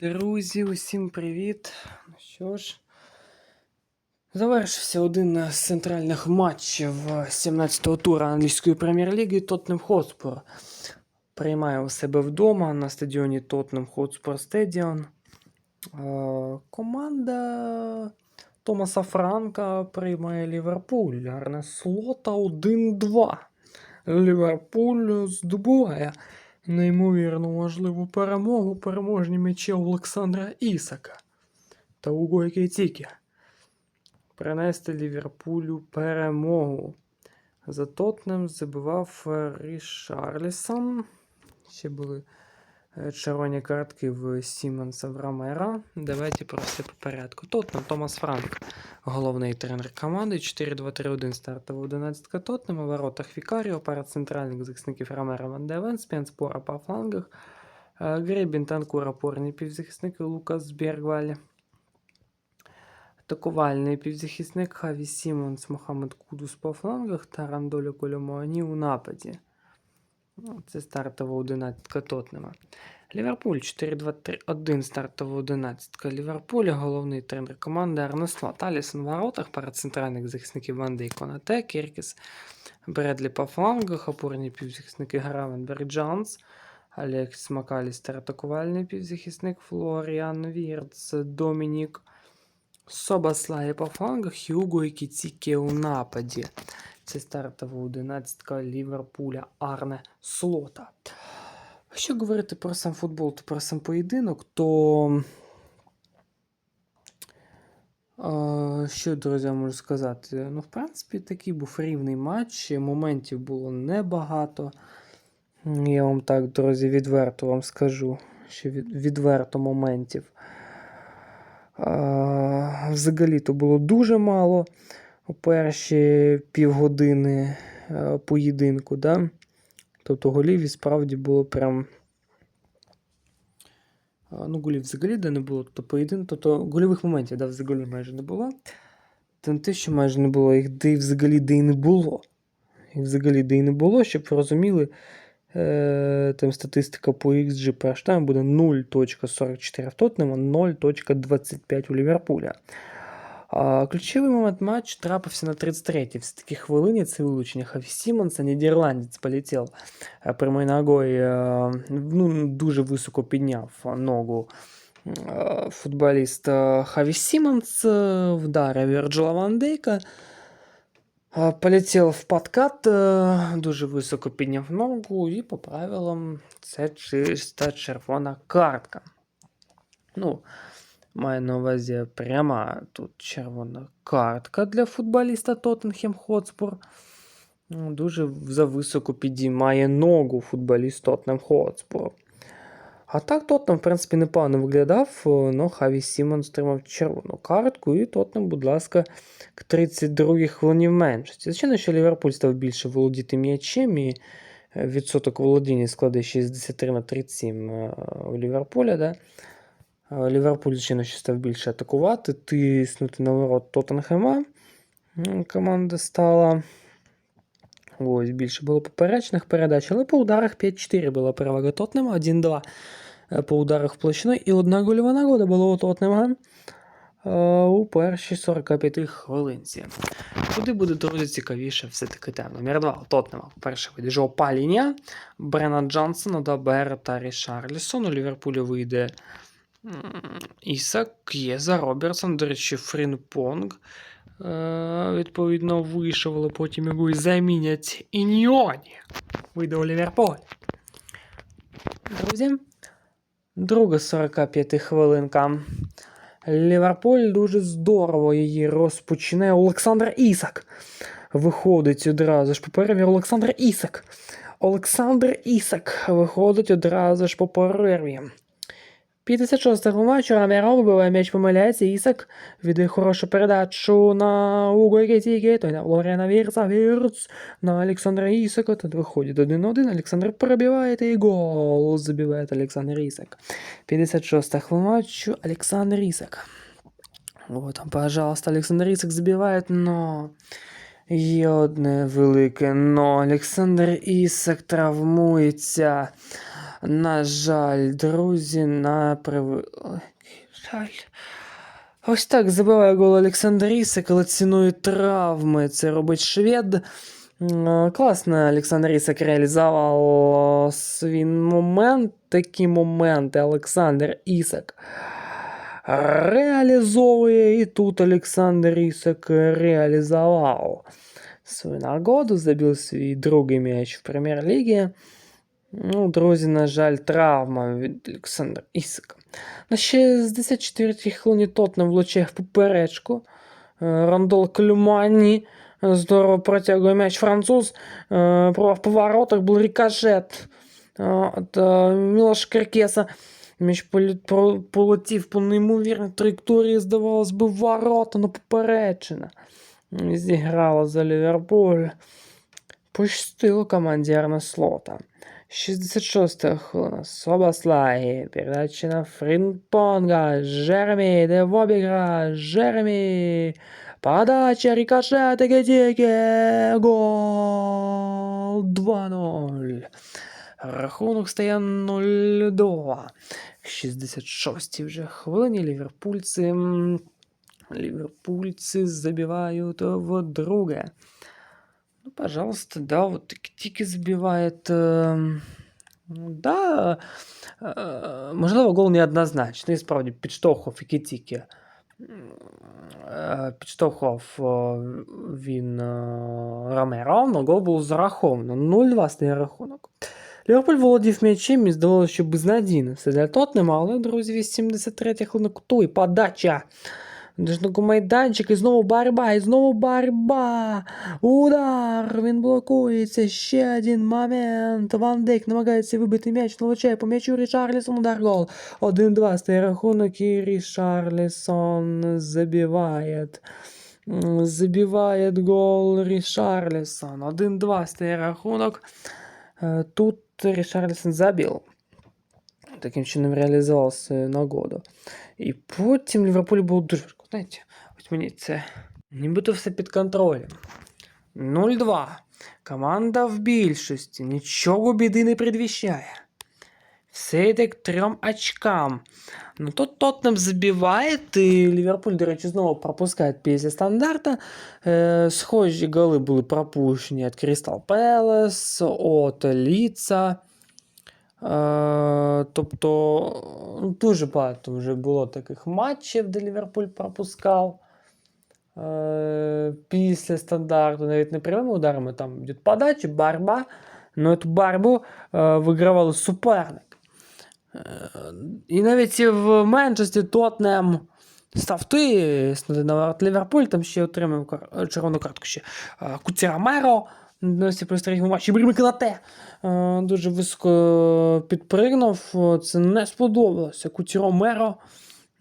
Друзі, усім привіт. Ну що ж, завершився один з центральних матчів 17-го тура англійської прем'єр-ліги Тоттенхем Хотспур. Приймає у себе вдома на стадіоні Тоттенхем Хотспур Стедіон. Е, Команда Томаса Франка приймає Ліверпуль. Арне Слота 1-2. Ліверпуль здобуває неймовірно важливу перемогу переможні м'ячі Олександра Ісака та Уго Екітікі. Принести Ліверпулю перемогу. За Тотнем забивав Рішарлісон. Ще були е, червоні картки в Сімонса в Ромера. Давайте про все по порядку. Тотнем Томас Франк, головний тренер команди. 4-2-3-1 стартова 11 Тотнема. В воротах Вікаріо, пара центральних захисників Ромера Ван Девен, Спенспора по флангах. е, Гребін Танкур, опорні півзахисники Лукас Бергваль. Атакувальний півзахисник Хаві Сімонс, Мохамед Кудус по флангах та Рандолі Коломоані у нападі. Ну, Це стартова 11 Тотнема. Ліверпуль 4-2-3-1 стартова 11 Ліверпуля. Головний тренер команди Арне Слот. Алісон в воротах, пара центральних захисників Ванди і Конате, Кіркіс, Бредлі по флангах, опорні півзахисники Гравенберг Джонс, Алекс Макалістер, атакувальний півзахисник Флоріан Вірц, Домінік Собаслає по флангах, Хьюго і Кіціке у нападі. Це стартова 11 Ліверпуля Арне Слота. Якщо говорити про сам футбол та про сам поєдинок, то. Що, друзі, можу сказати? Ну, в принципі, такий був рівний матч, моментів було небагато. Я вам так, друзі, відверто вам скажу, що відверто моментів. Взагалі то було дуже мало перші півгодини е, поєдинку. Да? Тобто голів і справді було прям. Ну, голів взагалі де не було, тобто поєдин, тобто гольових моментів да, взагалі майже не було. Та не те, що майже не було, їх де і взагалі де і не було. Їх взагалі де і не було, щоб ви розуміли, е, там статистика по XG перш тайм буде 0.44 в Тоттенема, 0.25 у Ліверпуля. А, ключовий момент матчу трапився на 33-й. Все-таки хвилині це вилучення Хаві Сімонса, нідерландець полетів е, прямою ногою, е, ну, дуже високо підняв ногу е, футболіст е, Хаві Сімонс, е, вдарив Вірджила Ван Дейка, е, полетів в подкат, е, дуже високо підняв ногу, і по правилам це чиста червона картка. Ну, Маю на увазі пряма тут червона картка для футболіста Тоттенхем Хотспур. Ну, Дуже зависоко підіймає ногу футболіст Тоттенхем Хотспур. А так Тоттенхем, в принципі, непогано виглядав, але Хаві Сімонс отримав червону картку, і Тоттенхем, будь ласка, к 32-й хвилині в меншості. Звичайно, що Ліверпуль став більше володіти м'ячем, і е, відсоток володіння складе 63 на 37 е, у Ліверпуля. Да? Ліверпуль, звичайно, ще став більше атакувати, тиснути на ворот Тоттенхема. Команда стала. Ось, більше було поперечних передач, але по ударах 5-4 була перевага Тоттенема, 1-2 е, по ударах в і одна гольова нагода була у Тоттенема е, у першій 45 хвилинці. Куди буде, друзі, цікавіше все-таки тем. Номер 2 у Тоттенема. Перший вийде Жо Паління, Брена Джонсона, Дабер та Рішарлісон. У Ліверпулі вийде Ісак, К'єза, Робертсон, до речі, Фрінпонг. Е, відповідно, вийшов, але потім його і замінять Іньйоні. Вийде у Ліверпуль. Друзі, друга 45 хвилинка. Ліверпуль дуже здорово її розпочинає. Олександр Ісак. Виходить одразу ж по перерві Олександр Ісак. Олександр Ісак виходить одразу ж по перерві. 56-го матчу Раміро вибиває м'яч, помиляється, Ісак віддає хорошу передачу на Уго Екетіке, той на Лорена Вірца, Вірц на Олександра Ісака, тут виходить 1-1, Олександр пробиває і гол забиває Олександр Ісак. 56-та хвилина матчу Олександр Ісак. Вот, пожалуйста, Олександр Ісак забиває, но... Є одне велике но. Олександр Ісак травмується. На жаль, друзі, на. Ой, жаль. Ось так забиває гол Олександр Ісик, але ціною травми це робить швед. Класно Олександр Ісик реалізував е, свій момент. Такі моменти Олександр Ісик реалізовує. І тут Олександр Ісик реалізував свою нагоду, забив свій другий м'яч в прем'єр-лігі. Ну, друзі, на жаль, травма від Олександра Ісика. На 64-й хвилині Тотнем влучає в поперечку. Е, Рандол Клюмані е, здорово протягує м'яч француз. Е, Пробував по був рикошет е, Мілоша Керкеса. М'яч полетів по неймовірній траєкторії, здавалось би, ворота, но поперечина. М, Зіграла за Ліверпуль. Пощастило команді Арне Слота. 66 хвилина. Собаслай. Передача на Фрінпонга. Жеремі. Де в обігра. Жеремі. Подача, рикошет, тики Гол. 2-0. Рахунок стає 0-2. 66 вже хвилині ліверпульці. Ліверпульці забивають вдруге. Ну, пожалуйста, да, вот тільки. Е, ну, да, е, можливо, гол неоднозначний, справді підштовхував і тільки. Е, Підштовхував е, він Ромеро, але гол був зараховано. 0-2 стає рахунок. Ліверпуль володів м'ячем і здавалося, що безнадійно все для Тотнема, але, друзі, 83 хвилина куту і подача. Майданчик, і знову борьба, і знову борьба. Удар! Він блокується. Ще один момент. Ван Дейк намагається вибити м'яч, влучає по м'ячу Річарлісон, удар гол. 1-2 стає рахунок, і Рішарлісон забиває. Забиває гол Рішарлісон. 1-2 стає рахунок. Е, Тут Рішарлісон забив. Таким чином реалізував свою нагоду. І потім Ліверпуль був дуже. Знаєте, ось мені це нібито все під контролем. 0-2. Команда в більшості. Нічого біди не предвіщає. Все йде к трьом очкам. Ну тут Тоттенхем забиває, і Ліверпуль, до речі, знову пропускає після стандарта. Е, схожі голи були пропущені від Крістал Пелес, от Ліца. Е, тобто ну, дуже багато вже було таких матчів, де Ліверпуль пропускав. Е, після стандарту, навіть не прямими ударами, там йдуть подачі, борьба. Ну, цю борьбу е, вигравали суперник. І навіть в меншості Тотнем став ти на Ліверпуль, там ще отримав червону картку ще. Куцірамеро всі плюс третьому матчі. Ібрім Канате е, дуже високо підпригнув. Це не сподобалося. Кутіромеро.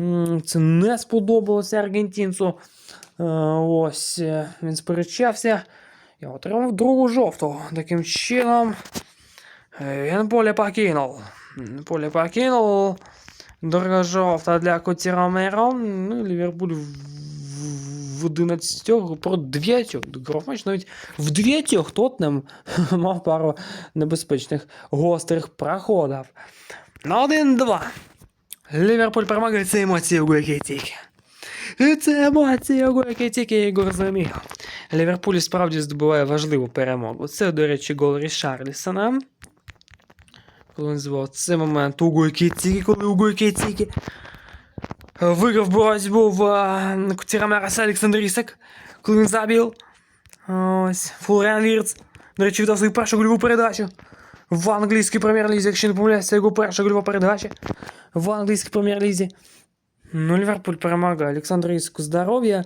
м, Це не сподобалося аргентинцю. Е, Ось е, він сперечався. Я отримав другу жовту. Таким чином. е, Він поле покинув. Поле покинув. Друга жовта для Кутіромеро. Ну, і Ліверпуль в- в 11 про 9 грав навіть в 9 Тотнем мав пару небезпечних гострих проходів. На 1-2. Ліверпуль перемагає це емоції у Гуекетіки. І це емоції у Гуекетіки Ігор зрозумів. Ліверпуль справді здобуває важливу перемогу. Це, до речі, гол Рішарлісона. Коли він звав це момент у Гуекетіки, коли у Гуекетіки виграв боротьбу в е, Кутірамерас Олександр Ісак, коли він забив. Ось, Флоріан Вірц. До речі, віддав свою першу гольову передачу. В англійській прем'єр-лізі, якщо не помиляюся, його перша гольова передача. В англійській прем'єр-лізі. Ну, Ліверпуль перемагає. Олександр Ісаку здоров'я.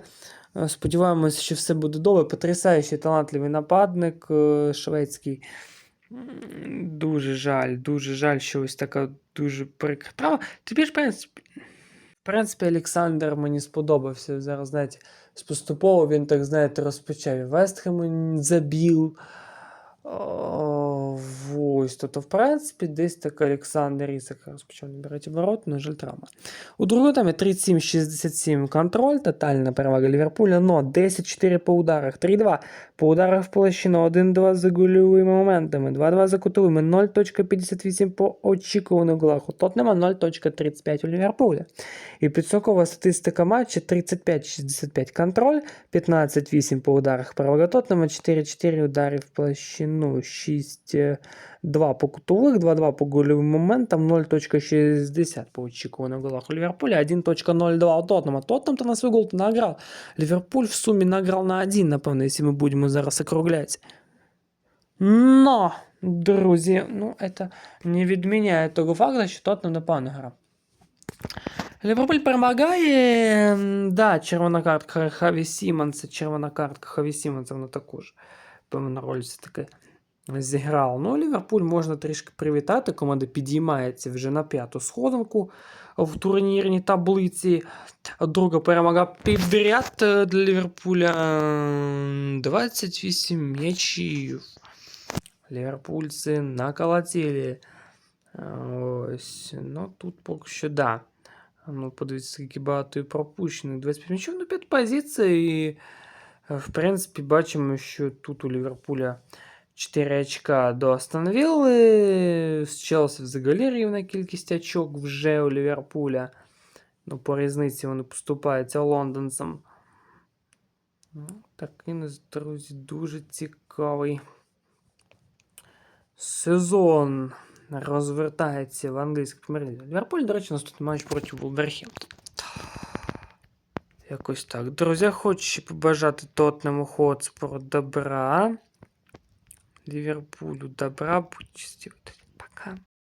Е, Сподіваємось, що все буде добре. Потрясаючий талантливий нападник е, шведський. М, Дуже жаль, дуже жаль, що ось така дуже прикра. Право, тобі ж, в принципі, в Принципі, Олександр мені сподобався. Зараз, знаєте, поступово він, так знаєте, розпочав Вестхем забіл. Ось, тобто, в принципі, десь так Олександр Ісак розпочав набирати оборот, на жаль, травма. У другому таймі 37-67 контроль, тотальна перевага Ліверпуля, но 10-4 по ударах, 3-2 по ударах в площину, 1-2 за гольовими моментами, 2-2 за кутовими, 0.58 по очікуваних голах. У Тотнема 0.35 у Ліверпуля. І підсокова статистика матчу 35-65 контроль, 15-8 по ударах перевага Тотнема, 4-4 удари в площину, 6-2 по кутових, 2-2 по гольовим моментам, 0.60 по очікуваних голах у Ліверпуля, 1.02 у Тотнема. Тотнем-то на свій гол награв. Ліверпуль в сумі награв на 1, напевно, якщо ми будемо зараз округляти. Но, друзі, ну, это не відміняє того факту, що Тотнем непогано грав. Ліверпуль перемагає. М, Да, червона картка Хаві Сімонса, червона картка Хаві Сімонса, вона також певна роль все-таки зіграла. Ну, Ліверпуль можна трішки привітати. Команда підіймається вже на п'яту сходинку в турнірній таблиці. Друга перемога підряд е, для Ліверпуля. М, 28 м'ячів. Ліверпульці наколотили. Ось. Ну, тут поки що да. Ну, подивіться, скільки багато і пропущених. 25 м'ячів, ну 5 позицій. І, е, в принципі, бачимо, що тут у Ліверпуля 4 очка до Астон Вілли. З Челсі взагалі рівна кількість очок вже у Ліверпуля. Ну, по різниці вони поступаються лондонцям. Ну, такий нас, друзі, дуже цікавий сезон розвертається в англійській прем'єр-лізі. Ліверпуль, до речі, наступний матч проти Вулверхемптона. Якось так. Друзі, хочу побажати Тотнему Хотспору добра. Ліверпулю добра. Будьте. Пока.